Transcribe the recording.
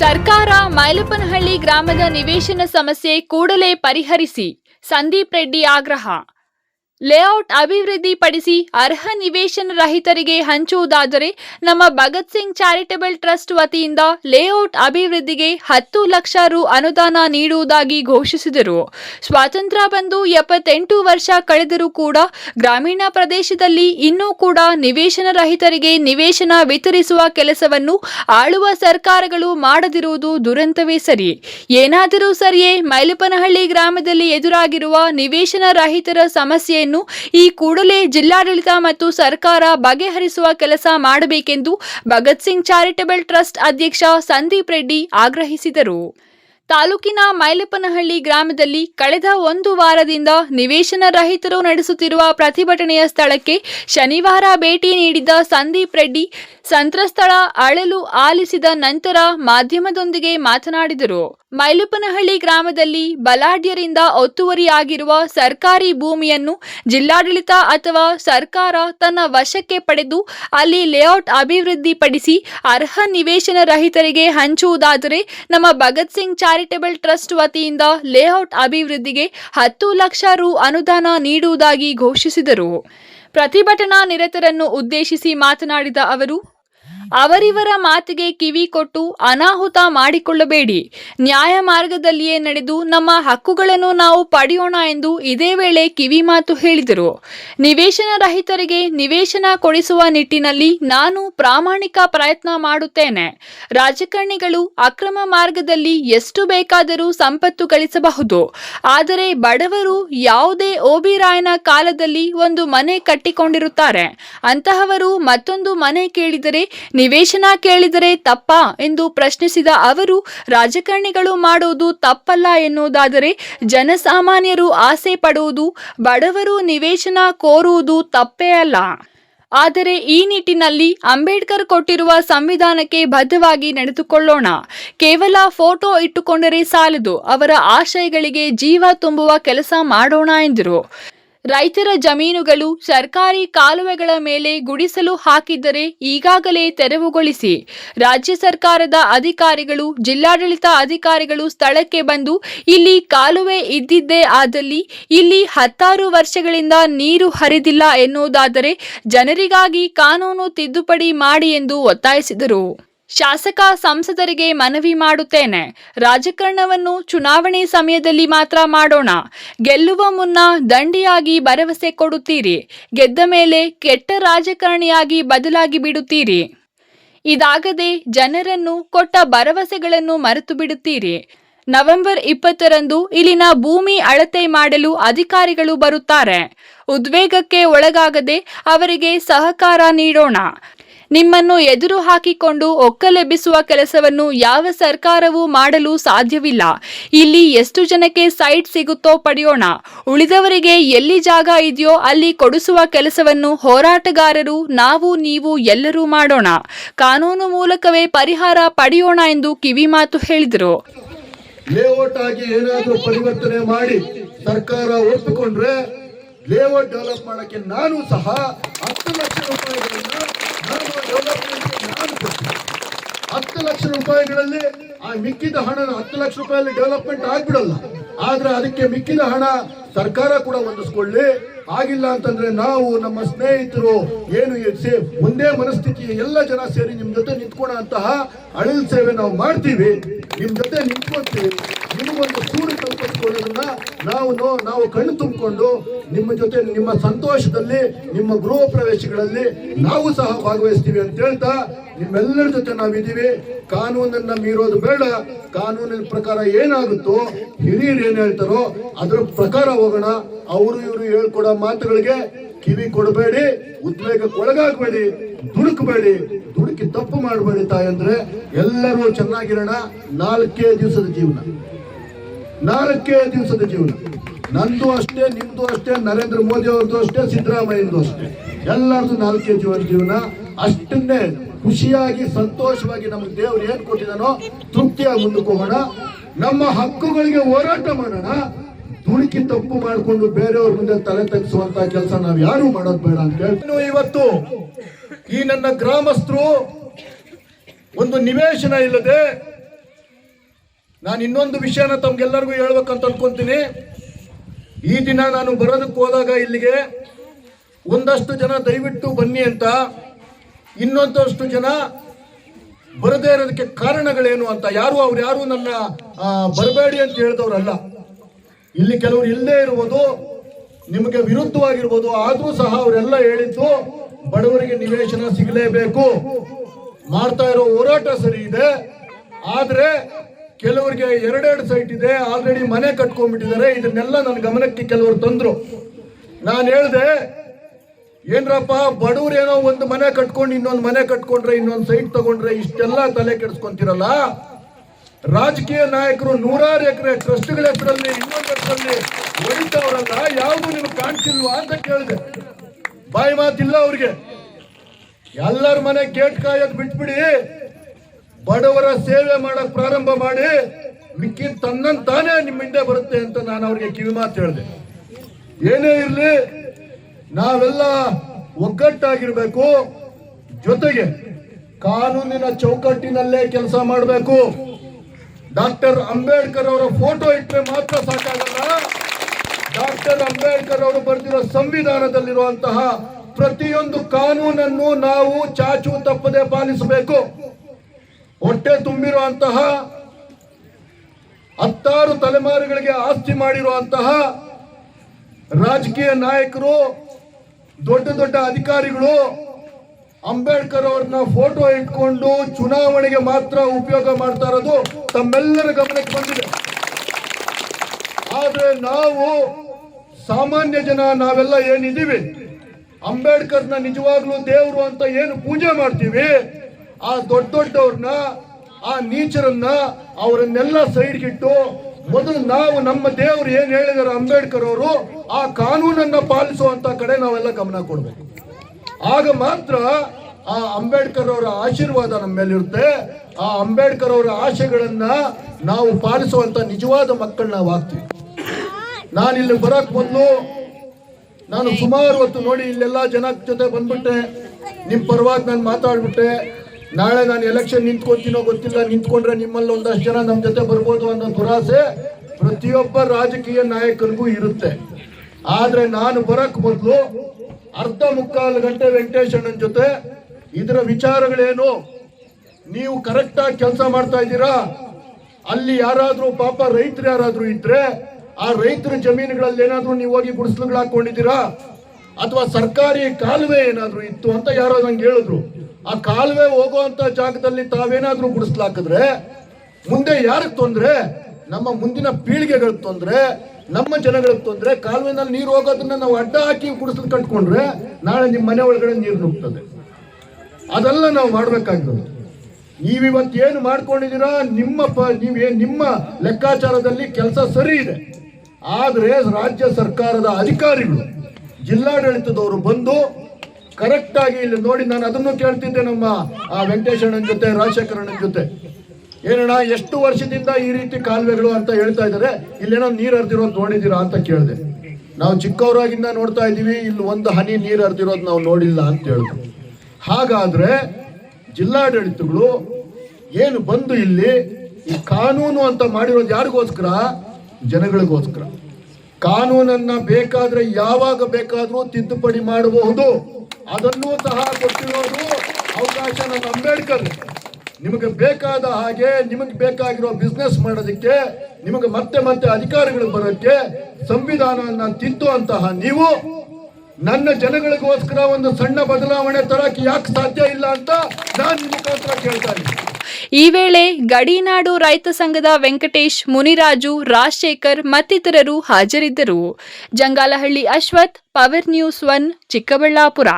ಸರ್ಕಾರ ಮೈಲಪ್ಪನಹಳ್ಳಿ ಗ್ರಾಮದ ನಿವೇಶನ ಸಮಸ್ಯೆ ಕೂಡಲೇ ಪರಿಹರಿಸಿ. ಸಂದೀಪ್ ರೆಡ್ಡಿ ಆಗ್ರಹ. ಲೇಔಟ್ ಅಭಿವೃದ್ಧಿಪಡಿಸಿ ಅರ್ಹ ನಿವೇಶನ ರಹಿತರಿಗೆ ಹಂಚುವುದಾದರೆ ನಮ್ಮ ಭಗತ್ ಸಿಂಗ್ ಚಾರಿಟಬಲ್ ಟ್ರಸ್ಟ್ ವತಿಯಿಂದ ಲೇಔಟ್ ಅಭಿವೃದ್ಧಿಗೆ ಹತ್ತು ಲಕ್ಷ ರು ಅನುದಾನ ನೀಡುವುದಾಗಿ ಘೋಷಿಸಿದರು. ಸ್ವಾತಂತ್ರ್ಯ ಬಂದು ಎಪ್ಪತ್ತೆಂಟು ವರ್ಷ ಕಳೆದರೂ ಕೂಡ ಗ್ರಾಮೀಣ ಪ್ರದೇಶದಲ್ಲಿ ಇನ್ನೂ ಕೂಡ ನಿವೇಶನ ರಹಿತರಿಗೆ ನಿವೇಶನ ವಿತರಿಸುವ ಕೆಲಸವನ್ನು ಆಳುವ ಸರ್ಕಾರಗಳು ಮಾಡದಿರುವುದು ದುರಂತವೇ ಸರಿ. ಏನಾದರೂ ಸರಿಯೇ, ಮೈಲಪನಹಳ್ಳಿ ಗ್ರಾಮದಲ್ಲಿ ಎದುರಾಗಿರುವ ನಿವೇಶನ ರಹಿತರ ಸಮಸ್ಯೆಯನ್ನು ಈ ಕೂಡಲೇ ಜಿಲ್ಲಾಡಳಿತ ಮತ್ತು ಸರ್ಕಾರ ಬಗೆಹರಿಸುವ ಕೆಲಸ ಮಾಡಬೇಕೆಂದು ಭಗತ್ ಸಿಂಗ್ ಚಾರಿಟಬಲ್ ಟ್ರಸ್ಟ್ ಅಧ್ಯಕ್ಷ ಸಂದೀಪ್ ರೆಡ್ಡಿ ಆಗ್ರಹಿಸಿದರು. ತಾಲೂಕಿನ ಮೈಲಪ್ಪನಹಳ್ಳಿ ಗ್ರಾಮದಲ್ಲಿ ಕಳೆದ ಒಂದು ವಾರದಿಂದ ನಿವೇಶನ ರಹಿತರು ನಡೆಸುತ್ತಿರುವ ಪ್ರತಿಭಟನೆಯ ಸ್ಥಳಕ್ಕೆ ಶನಿವಾರ ಭೇಟಿ ನೀಡಿದ್ದ ಸಂದೀಪ್ ರೆಡ್ಡಿ ಸಂತ್ರಸ್ಥಳ ಅಳಲು ಆಲಿಸಿದ ನಂತರ ಮಾಧ್ಯಮದೊಂದಿಗೆ ಮಾತನಾಡಿದರು. ಮೈಲಪ್ಪನಹಳ್ಳಿ ಗ್ರಾಮದಲ್ಲಿ ಬಲಾಢ್ಯರಿಂದ ಒತ್ತುವರಿಯಾಗಿರುವ ಸರ್ಕಾರಿ ಭೂಮಿಯನ್ನು ಜಿಲ್ಲಾಡಳಿತ ಅಥವಾ ಸರ್ಕಾರ ತನ್ನ ವಶಕ್ಕೆ ಪಡೆದು ಅಲ್ಲಿ ಲೇಔಟ್ ಅಭಿವೃದ್ಧಿಪಡಿಸಿ ಅರ್ಹ ನಿವೇಶನ ರಹಿತರಿಗೆ ಹಂಚುವುದಾದರೆ ನಮ್ಮ ಭಗತ್ ಸಿಂಗ್ ಚಾರಿಟೇಬಲ್ ಟ್ರಸ್ಟ್ ವತಿಯಿಂದ ಲೇಔಟ್ ಅಭಿವೃದ್ಧಿಗೆ ಹತ್ತು ಲಕ್ಷ ರು ಅನುದಾನ ನೀಡುವುದಾಗಿ ಘೋಷಿಸಿದರು. ಪ್ರತಿಭಟನಾ ನಿರತರನ್ನು ಉದ್ದೇಶಿಸಿ ಮಾತನಾಡಿದ ಅವರು ಅವರಿವರ ಮಾತಿಗೆ ಕಿವಿ ಕೊಟ್ಟು ಅನಾಹುತ ಮಾಡಿಕೊಳ್ಳಬೇಡಿ. ನ್ಯಾಯ ಮಾರ್ಗದಲ್ಲಿಯೇ ನಡೆದು ನಮ್ಮ ಹಕ್ಕುಗಳನ್ನು ನಾವು ಪಡೆಯೋಣ ಎಂದು ಇದೇ ವೇಳೆ ಕಿವಿ ಮಾತು ಹೇಳಿದರು. ನಿವೇಶನ ರಹಿತರಿಗೆ ನಿವೇಶನ ಕೊಡಿಸುವ ನಿಟ್ಟಿನಲ್ಲಿ ನಾನು ಪ್ರಾಮಾಣಿಕ ಪ್ರಯತ್ನ ಮಾಡುತ್ತೇನೆ. ರಾಜಕಾರಣಿಗಳು ಅಕ್ರಮ ಮಾರ್ಗದಲ್ಲಿ ಎಷ್ಟು ಬೇಕಾದರೂ ಸಂಪತ್ತು ಗಳಿಸಬಹುದು. ಆದರೆ ಬಡವರು ಯಾವುದೇ ಓಬಿರಾಯನ ಕಾಲದಲ್ಲಿ ಒಂದು ಮನೆ ಕಟ್ಟಿಕೊಂಡಿರುತ್ತಾರೆ. ಅಂತಹವರು ಮತ್ತೊಂದು ಮನೆ ಕೇಳಿದರೆ ನಿವೇಶನ ಕೇಳಿದರೆ ತಪ್ಪಾ ಎಂದು ಪ್ರಶ್ನಿಸಿದ ಅವರು, ರಾಜಕಾರಣಿಗಳು ಮಾಡುವುದು ತಪ್ಪಲ್ಲ ಎನ್ನುವುದಾದರೆ ಜನಸಾಮಾನ್ಯರು ಆಸೆ ಪಡುವುದು, ಬಡವರು ನಿವೇಶನ ಕೋರುವುದು ತಪ್ಪೇ ಅಲ್ಲ. ಆದರೆ ಈ ನಿಟ್ಟಿನಲ್ಲಿ ಅಂಬೇಡ್ಕರ್ ಕೊಟ್ಟಿರುವ ಸಂವಿಧಾನಕ್ಕೆ ಬದ್ಧವಾಗಿ ನಡೆದುಕೊಳ್ಳೋಣ. ಕೇವಲ ಫೋಟೋ ಇಟ್ಟುಕೊಂಡರೆ ಸಾಲದು, ಅವರ ಆಶಯಗಳಿಗೆ ಜೀವ ತುಂಬುವ ಕೆಲಸ ಮಾಡೋಣ ಎಂದರು. ರೈತರ ಜಮೀನುಗಳು ಸರ್ಕಾರಿ ಕಾಲುವೆಗಳ ಮೇಲೆ ಗುಡಿಸಲು ಹಾಕಿದ್ದರೆ ಈಗಾಗಲೇ ತೆರವುಗೊಳಿಸಿ. ರಾಜ್ಯ ಸರ್ಕಾರದ ಅಧಿಕಾರಿಗಳು, ಜಿಲ್ಲಾಡಳಿತ ಅಧಿಕಾರಿಗಳು ಸ್ಥಳಕ್ಕೆ ಬಂದು ಇಲ್ಲಿ ಕಾಲುವೆ ಇದ್ದಿದ್ದೇ ಆದಲ್ಲಿ ಇಲ್ಲಿ ಹತ್ತಾರು ವರ್ಷಗಳಿಂದ ನೀರು ಹರಿದಿಲ್ಲ ಎನ್ನುವುದಾದರೆ ಜನರಿಗಾಗಿ ಕಾನೂನು ತಿದ್ದುಪಡಿ ಮಾಡಿ ಎಂದು ಒತ್ತಾಯಿಸಿದರು. ಶಾಸಕ ಸಂಸದರಿಗೆ ಮನವಿ ಮಾಡುತ್ತೇನೆ. ರಾಜಕಾರಣವನ್ನು ಚುನಾವಣೆ ಸಮಯದಲ್ಲಿ ಮಾತ್ರ ಮಾಡೋಣ. ಗೆಲ್ಲುವ ಮುನ್ನ ದಂಡಿಯಾಗಿ ಭರವಸೆ ಕೊಡುತ್ತೀರಿ. ಗೆದ್ದ ಮೇಲೆ ಕೆಟ್ಟ ರಾಜಕಾರಣಿಯಾಗಿ ಬದಲಾಗಿ ಬಿಡುತ್ತೀರಿ. ಇದಾಗದೆ ಜನರನ್ನು ಕೊಟ್ಟ ಭರವಸೆಗಳನ್ನು ಮರೆತು ಬಿಡುತ್ತೀರಿ. ನವೆಂಬರ್ ಇಪ್ಪತ್ತರಂದು ಇಲ್ಲಿನ ಭೂಮಿ ಅಳತೆ ಮಾಡಲು ಅಧಿಕಾರಿಗಳು ಬರುತ್ತಾರೆ. ಉದ್ವೇಗಕ್ಕೆ ಒಳಗಾಗದೆ ಅವರಿಗೆ ಸಹಕಾರ ನೀಡೋಣ. ನಿಮ್ಮನ್ನು ಎದುರು ಹಾಕಿಕೊಂಡು ಒಕ್ಕಲೆಬ್ಬಿಸುವ ಕೆಲಸವನ್ನು ಯಾವ ಸರ್ಕಾರವೂ ಮಾಡಲು ಸಾಧ್ಯವಿಲ್ಲ. ಇಲ್ಲಿ ಎಷ್ಟು ಜನಕ್ಕೆ ಸೈಟ್ ಸಿಗುತ್ತೋ ಪಡೆಯೋಣ. ಉಳಿದವರಿಗೆ ಎಲ್ಲಿ ಜಾಗ ಇದೆಯೋ ಅಲ್ಲಿ ಕೊಡಿಸುವ ಕೆಲಸವನ್ನು ಹೋರಾಟಗಾರರು ನಾವು ನೀವು ಎಲ್ಲರೂ ಮಾಡೋಣ. ಕಾನೂನು ಮೂಲಕವೇ ಪರಿಹಾರ ಪಡೆಯೋಣ ಎಂದು ಕಿವಿಮಾತು ಹೇಳಿದರು. ಲೇಔಟ್ ಆಗಿ ಏನಾದರೂ ಪರಿವರ್ತನೆ ಮಾಡಿ ಸರ್ಕಾರ ಒಪ್ಪಿಕೊಂಡ್ರೆ ಲೇಔಟ್ ಡೆವಲಪ್ ಮಾಡಕ್ಕೆ ನಾನು ಸಹ ಹತ್ತು ಲಕ್ಷ ರೂಪಾಯಿಗಳನ್ನ ನಾನು ಹತ್ತು ಲಕ್ಷ ರೂಪಾಯಿಗಳಲ್ಲಿ ಆ ಮಿಕ್ಕಿದ ಹಣ ಹತ್ತು ಲಕ್ಷ ರೂಪಾಯಲ್ಲಿ ಡೆವಲಪ್ಮೆಂಟ್ ಆಗ್ಬಿಡಲ್ಲ. ಆದ್ರೆ ಅದಕ್ಕೆ ಮಿಕ್ಕಿದ ಹಣ ಸರ್ಕಾರ ಕೂಡ ಹೊಂದಿಸ್ಕೊಳ್ಳಿ. ಆಗಿಲ್ಲ ಅಂತಂದ್ರೆ ನಾವು ನಮ್ಮ ಸ್ನೇಹಿತರು ಏನು ಒಂದೇ ಮನಸ್ಥಿತಿ ಎಲ್ಲ ಜನ ಸೇರಿ ನಿಮ್ ಜೊತೆ ನಿಂತ್ಕೊಳ್ಳೋ ಅಂತಹ ಅಳಿಲ್ ಸೇವೆ ನಾವು ಮಾಡ್ತೀವಿ. ನಿಮ್ ಜೊತೆ ನಿಂತ್ಕೊಳ್ತೀವಿ. ನಿಮಗೊಂದು ಸೂರು ಕಲ್ಪಿಸ್ಕೊಳ್ಳೋದನ್ನ ನಾವು ನಾವು ಕಣ್ಣು ತುಂಬಿಕೊಂಡು ನಿಮ್ಮ ಜೊತೆ ನಿಮ್ಮ ಸಂತೋಷದಲ್ಲಿ ನಿಮ್ಮ ಗೃಹ ಪ್ರವೇಶಗಳಲ್ಲಿ ನಾವು ಸಹ ಭಾಗವಹಿಸ್ತೀವಿ ಅಂತ ಹೇಳ್ತಾ ನಿಮ್ಮೆಲ್ಲರ ಜೊತೆ ನಾವಿದ್ದೀವಿ. ಕಾನೂನನ್ನ ಮೀರೋದು ಬೇಡ. ಕಾನೂನಿನ ಪ್ರಕಾರ ಏನಾಗುತ್ತೋ ಹಿರಿಯರು ಏನ್ ಹೇಳ್ತಾರೋ ಅದ್ರ ಪ್ರಕಾರ ಹೋಗೋಣ. ಅವರು ಇವರು ಹೇಳ್ಕೊಡೋ ಮಾತುಗಳಿಗೆ ಕಿವಿ ಕೊಡಬೇಡಿ, ಉದ್ವೇಗಕ್ಕೆ ಒಳಗಾಗಬೇಡಿ, ದುಡುಕಬೇಡಿ. ದುಡುಕಿ ತಪ್ಪು ಮಾಡಬೇಡಿ ತಾಯಂದ್ರೆ ಎಲ್ಲರೂ ಚೆನ್ನಾಗಿರೋಣ. ನಾಲ್ಕೇ ದಿವಸದ ಜೀವನ. ನಾಲ್ಕೇ ದಿವಸದ ಜೀವನ. ನಂದು ಅಷ್ಟೇ, ನಿಮ್ದು ಅಷ್ಟೇ, ನರೇಂದ್ರ ಮೋದಿ ಅವ್ರದ್ದು ಅಷ್ಟೇ ಸಿದ್ದರಾಮಯ್ಯನದು ಅಷ್ಟೇ. ಎಲ್ಲರದು ನಾಲ್ಕೇ ಜೀವನ ಜೀವನ. ಅಷ್ಟನ್ನೇ. ಖುಷಿಯಾಗಿ, ಸಂತೋಷವಾಗಿ ನಮಗೆ ದೇವ್ರು ಏನ್ ಕೊಟ್ಟಿದಾನೋ ತೃಪ್ತಿಯಾಗಿ ಮುಂದಕ್ಕೆ ಹೋಗೋಣ. ನಮ್ಮ ಹಕ್ಕುಗಳಿಗೆ ಹೋರಾಟ ಮಾಡೋಣ. ತುಣುಕಿ ತಪ್ಪು ಮಾಡಿಕೊಂಡು ಬೇರೆಯವ್ರ ಮುಂದೆ ತಲೆ ತಗ್ಗಿಸುವಂತ ಕೆಲಸ ನಾವು ಯಾರು ಮಾಡೋದು ಬೇಡ ಅಂತ ಹೇಳಿ ಇನ್ನು ಇವತ್ತು ಈ ನನ್ನ ಗ್ರಾಮಸ್ಥರು ಒಂದು ನಿವೇಶನ ಇಲ್ಲದೆ ನಾನು ಇನ್ನೊಂದು ವಿಷಯನ ತಮ್ಗೆಲ್ಲರಿಗೂ ಹೇಳ್ಬೇಕಂತ ಅನ್ಕೊಂತೀನಿ. ಈ ದಿನ ನಾನು ಬರೋದಕ್ಕೆ ಹೋದಾಗ ಇಲ್ಲಿಗೆ ಒಂದಷ್ಟು ಜನ ದಯವಿಟ್ಟು ಬನ್ನಿ ಅಂತ ಇನ್ನೊಂದಷ್ಟು ಜನ ಬರದೇ ಇರೋದಕ್ಕೆ ಕಾರಣಗಳೇನು ಅಂತ ಯಾರು ಅವ್ರು ಯಾರು ನನ್ನ ಬರಬೇಡಿ ಅಂತ ಹೇಳಿದವರಲ್ಲ ಇಲ್ಲಿ ಕೆಲವರು ಇಲ್ಲದೆ ಇರ್ಬೋದು, ನಿಮಗೆ ವಿರುದ್ಧವಾಗಿರ್ಬೋದು, ಆದ್ರೂ ಸಹ ಅವರೆಲ್ಲ ಹೇಳಿದ್ದು ಬಡವರಿಗೆ ನಿವೇಶನ ಸಿಗಲೇಬೇಕು. ಮಾಡ್ತಾ ಇರೋ ಹೋರಾಟ ಸರಿ ಇದೆ, ಆದ್ರೆ ಕೆಲವರಿಗೆ ಎರಡೆರಡು ಸೈಟ್ ಇದೆ, ಆಲ್ರೆಡಿ ಮನೆ ಕಟ್ಕೊಂಡ್ಬಿಟ್ಟಿದ್ದಾರೆ, ಇದನ್ನೆಲ್ಲ ನನ್ನ ಗಮನಕ್ಕೆ ಕೆಲವರು ತಂದ್ರು. ನಾನು ಹೇಳಿದೆ ಏನ್ರಪ್ಪ ಬಡವ್ರೇನೋ ಒಂದು ಮನೆ ಕಟ್ಕೊಂಡು ಇನ್ನೊಂದು ಮನೆ ಕಟ್ಕೊಂಡ್ರೆ, ಇನ್ನೊಂದು ಸೈಟ್ ತಗೊಂಡ್ರೆ ಇಷ್ಟೆಲ್ಲ ತಲೆ ಕೆಡಿಸ್ಕೊಂತಿರಲ್ಲ? ರಾಜಕೀಯ ನಾಯಕರು ನೂರಾರು ಎಕರೆ ಟ್ರಸ್ಟ್ಗಳ ಹೆಸರಲ್ಲಿ ಇನ್ನೊಂದು ಹೆಸರಲ್ಲಿ ಒಳಿತವ್ರಲ್ಲ, ಯಾವುದು ನಿಮ್ಗೆ ಕಾಣ್ತಿಲ್ವಾ ಅಂತ ಕೇಳಿದೆ. ಬಾಯಿ ಮಾತಿಲ್ಲ ಅವ್ರಿಗೆ. ಎಲ್ಲರ ಮನೆ ಗೇಟ್ ಕಾಯೋದ್ ಬಿಟ್ಬಿಡಿ. ಬಡವರ ಸೇವೆ ಮಾಡಕ್ ಪ್ರಾರಂಭ ಮಾಡಿ. ಮಿಕ್ಕಿ ತನ್ನಂತಾನೇ ನಿಮ್ಮ ಹಿಂದೆ ಬರುತ್ತೆ ಅಂತ ನಾನು ಅವ್ರಿಗೆ ಕಿವಿ ಮಾತು ಹೇಳಿದೆ. ಏನೇ ಇರಲಿ ನಾವೆಲ್ಲ ಒಗ್ಗಟ್ಟಾಗಿರ್ಬೇಕು. ಜೊತೆಗೆ ಕಾನೂನಿನ ಚೌಕಟ್ಟಿನಲ್ಲೇ ಕೆಲಸ ಮಾಡಬೇಕು. ಡಾಕ್ಟರ್ ಅಂಬೇಡ್ಕರ್ ಅವರ ಫೋಟೋ ಇಟ್ಟರೆ ಮಾತ್ರ ಸಾಕಾಗಲ್ಲ. ಡಾಕ್ಟರ್ ಅಂಬೇಡ್ಕರ್ ಅವರು ಬರೆದಿರೋ ಸಂವಿಧಾನದಲ್ಲಿರುವಂತಹ ಪ್ರತಿಯೊಂದು ಕಾನೂನನ್ನು ನಾವು ಚಾಚು ತಪ್ಪದೆ ಪಾಲಿಸಬೇಕು. ಹೊಟ್ಟೆ ತುಂಬಿರುವಂತಹ, ಹತ್ತಾರು ತಲೆಮಾರುಗಳಿಗೆ ಆಸ್ತಿ ಮಾಡಿರುವಂತಹ ರಾಜಕೀಯ ನಾಯಕರು ದೊಡ್ಡ ದೊಡ್ಡ ಅಧಿಕಾರಿಗಳು ಅಂಬೇಡ್ಕರ್ ಅವ್ರನ್ನ ಫೋಟೋ ಇಟ್ಕೊಂಡು ಚುನಾವಣೆಗೆ ಮಾತ್ರ ಉಪಯೋಗ ಮಾಡ್ತಾ ಇರೋದು ತಮ್ಮೆಲ್ಲರ ಗಮನಕ್ಕೆ ಬಂದಿದೆ. ಆದ್ರೆ ನಾವು ಸಾಮಾನ್ಯ ಜನ ನಾವೆಲ್ಲ ಏನಿದ್ದೀವಿ? ಅಂಬೇಡ್ಕರ್ನ ನಿಜವಾಗ್ಲೂ ದೇವರು ಅಂತ ಏನು ಪೂಜೆ ಮಾಡ್ತೀವಿ? ಆ ದೊಡ್ಡ ದೊಡ್ಡವ್ರನ್ನ, ಆ ನೀಚರನ್ನ ಅವರನ್ನೆಲ್ಲ ಸೈಡ್ಗಿಟ್ಟು ಮೊದಲು ನಾವು ನಮ್ಮ ದೇವರು ಏನ್ ಹೇಳಿದಾರೆ? ಅಂಬೇಡ್ಕರ್ ಅವರು, ಆ ಕಾನೂನನ್ನ ಪಾಲಿಸುವಂತ ಕಡೆ ನಾವೆಲ್ಲ ಗಮನ ಕೊಡಬೇಕು. ಆಗ ಮಾತ್ರ ಆ ಅಂಬೇಡ್ಕರ್ ಅವರ ಆಶೀರ್ವಾದ ನಮ್ಮ ಮೇಲಿರುತ್ತೆ. ಆ ಅಂಬೇಡ್ಕರ್ ಅವರ ಆಶೆಗಳನ್ನ ನಾವು ಪಾಲಿಸುವಂತ ನಿಜವಾದ ಮಕ್ಕಳು ನಾವು ಆಗ್ತೀವಿ ನಾನು ಇಲ್ಲಿ ಬರಕ್ ಮೊದಲು ನಾನು ಸುಮಾರು ಹೊತ್ತು ನೋಡಿ ಇಲ್ಲೆಲ್ಲ ಜನ ಜೊತೆ ಬಂದ್ಬಿಟ್ಟೆ. ನಿಮ್ ಪರವಾಗಿ ನಾನು ಮಾತಾಡ್ಬಿಟ್ಟೆ. ನಾಳೆ ನಾನು ಎಲೆಕ್ಷನ್ ನಿಂತ್ಕೊತೀನೋ ಗೊತ್ತಿಲ್ಲ, ನಿಂತ್ಕೊಂಡ್ರೆ ನಿಮ್ಮಲ್ಲಿ ಒಂದಷ್ಟು ಜನ ನಮ್ಮ ಜೊತೆ ಬರ್ಬೋದು ಅನ್ನೋ ದುರಾಸೆ ಪ್ರತಿಯೊಬ್ಬ ರಾಜಕೀಯ ನಾಯಕರಿಗೂ ಇರುತ್ತೆ. ಆದರೆ ನಾನು ಬರಕ್ ಮೊದಲು ಅರ್ಧ ಮುಕ್ಕಾಲು ಗಂಟೆ ವೆಂಕಟೇಶ್ ಅಣ್ಣನ ಜೊತೆ ಇದರ ವಿಚಾರಗಳೇನು? ನೀವು ಕರೆಕ್ಟಾಗಿ ಕೆಲಸ ಮಾಡ್ತಾ ಇದ್ದೀರಾ? ಅಲ್ಲಿ ಯಾರಾದರೂ ಪಾಪ ರೈತರು ಯಾರಾದರೂ ಇದ್ರೆ ಆ ರೈತರ ಜಮೀನುಗಳಲ್ಲಿ ಏನಾದರೂ ನೀವು ಹೋಗಿ ಗುಡಿಸ್ಲುಗಳು ಹಾಕೊಂಡಿದ್ದೀರಾ? ಅಥವಾ ಸರ್ಕಾರಿ ಕಾಲುವೆ ಏನಾದರೂ ಇತ್ತು ಅಂತ ಯಾರೋ ನಂಗೆ ಹೇಳಿದ್ರು. ಆ ಕಾಲುವೆ ಹೋಗುವಂತ ಜಾಗದಲ್ಲಿ ತಾವೇನಾದ್ರೂ ಗುಡಿಸ್ಲಾಕಿದ್ರೆ, ಮುಂದೆ ಯಾರಿಗೆ ತೊಂದ್ರೆ? ನಮ್ಮ ಮುಂದಿನ ಪೀಳಿಗೆಗಳಿಗೆ ತೊಂದ್ರೆ, ನಮ್ಮ ಜನಗಳಿಗೆ ತೊಂದ್ರೆ, ಕಾಲುವೆನಲ್ಲಿ ನೀರು ಹೋಗೋದನ್ನ ನಾವು ಅಡ್ಡ ಹಾಕಿ ಗುಡಿಸಲು ಕಟ್ಕೊಂಡ್ರೆ ನಾಳೆ ನಿಮ್ಮ ಮನೆ ಒಳಗಡೆ ನೀರು ನುಗ್ತದೆ. ಅದೆಲ್ಲ ನಾವು ಮಾಡ್ಬೇಕಾಗಿರೋದು ನೀವಿವತ್ತು ಏನು ಮಾಡ್ಕೊಂಡಿದ್ದೀರಾ? ನಿಮ್ಮ ಪ, ನೀವೇ ನಿಮ್ಮ ಲೆಕ್ಕಾಚಾರದಲ್ಲಿ ಕೆಲಸ ಸರಿ ಇದೆ. ಆದರೆ ರಾಜ್ಯ ಸರ್ಕಾರದ ಅಧಿಕಾರಿಗಳು, ಜಿಲ್ಲಾಡಳಿತದವರು ಬಂದು ಕರೆಕ್ಟ್ ಆಗಿ ಇಲ್ಲಿ ನೋಡಿ ನಾನು ಅದನ್ನು ಕೇಳ್ತಿದ್ದೆ ನಮ್ಮ, ಆ, ವೆಂಕಟೇಶಣ್ಣನ ಜೊತೆ, ರಾಜಶೇಖರಣ್ಣನ ಜೊತೆ. ಏನಣ್ಣ, ಎಷ್ಟು ವರ್ಷದಿಂದ ಈ ರೀತಿ ಕಾಲುವೆಗಳು ಅಂತ ಹೇಳ್ತಾ ಇದ್ದಾರೆ? ಇಲ್ಲೇನೋ ನೀರು ಹರಿದಿರೋದು ನೋಡಿದ್ದೀರಾ ಅಂತ ಕೇಳಿದೆ. ನಾವು ಚಿಕ್ಕವರಾಗಿಂದ ನೋಡ್ತಾ ಇದ್ದೀವಿ, ಇಲ್ಲಿ ಒಂದು ಹನಿ ನೀರು ಹರಿದಿರೋದು ನಾವು ನೋಡಿಲ್ಲ ಅಂತ ಹೇಳಿದ್ರು ಹಾಗಾದ್ರೆ ಜಿಲ್ಲಾಡಳಿತಗಳು ಏನು ಬಂದು ಇಲ್ಲಿ ಈ ಕಾನೂನು ಅಂತ ಮಾಡಿರೋದು ಯಾರಿಗೋಸ್ಕರ? ಜನಗಳಿಗೋಸ್ಕರ. ಕಾನೂನನ್ನ ಬೇಕಾದ್ರೆ ಯಾವಾಗ ಬೇಕಾದರೂ ತಿದ್ದುಪಡಿ ಮಾಡಬಹುದು. ಅದನ್ನೂ ಸಹ ಕೊಟ್ಟಿರೋದು ಅವಕಾಶ ನನ್ನ ಅಂಬೇಡ್ಕರ್. ನಿಮಗೆ ಬೇಕಾದ ಹಾಗೆ ನಿಮಗೆ ಬೇಕಾಗಿರೋ ಬಿಸ್ನೆಸ್ ಮಾಡೋದಕ್ಕೆ, ನಿಮಗೆ ಮತ್ತೆ ಮತ್ತೆ ಅಧಿಕಾರಿಗಳು ಬರೋಕ್ಕೆ ಸಂವಿಧಾನವನ್ನ ತಿದ್ದುವಂತಹ ನೀವು, ನನ್ನ ಜನಗಳಿಗೋಸ್ಕರ ಒಂದು ಸಣ್ಣ ಬದಲಾವಣೆ ತರಕ್ಕೆ ಯಾಕೆ ಸಾಧ್ಯ ಇಲ್ಲ ಅಂತ ನಾನು ನಿಮ್ಮ ಮುಖಾಂತರ ಕೇಳ್ತಾ ಇದ್ದೀನಿ. ಈ ವೇಳೆ ಗಡಿನಾಡು ರೈತ ಸಂಘದ ವೆಂಕಟೇಶ್, ಮುನಿರಾಜು, ರಾಜಶೇಖರ್ ಮತ್ತಿತರರು ಹಾಜರಿದ್ದರು. Jangalahalli Ashwath, power news one, Chikkaballapur.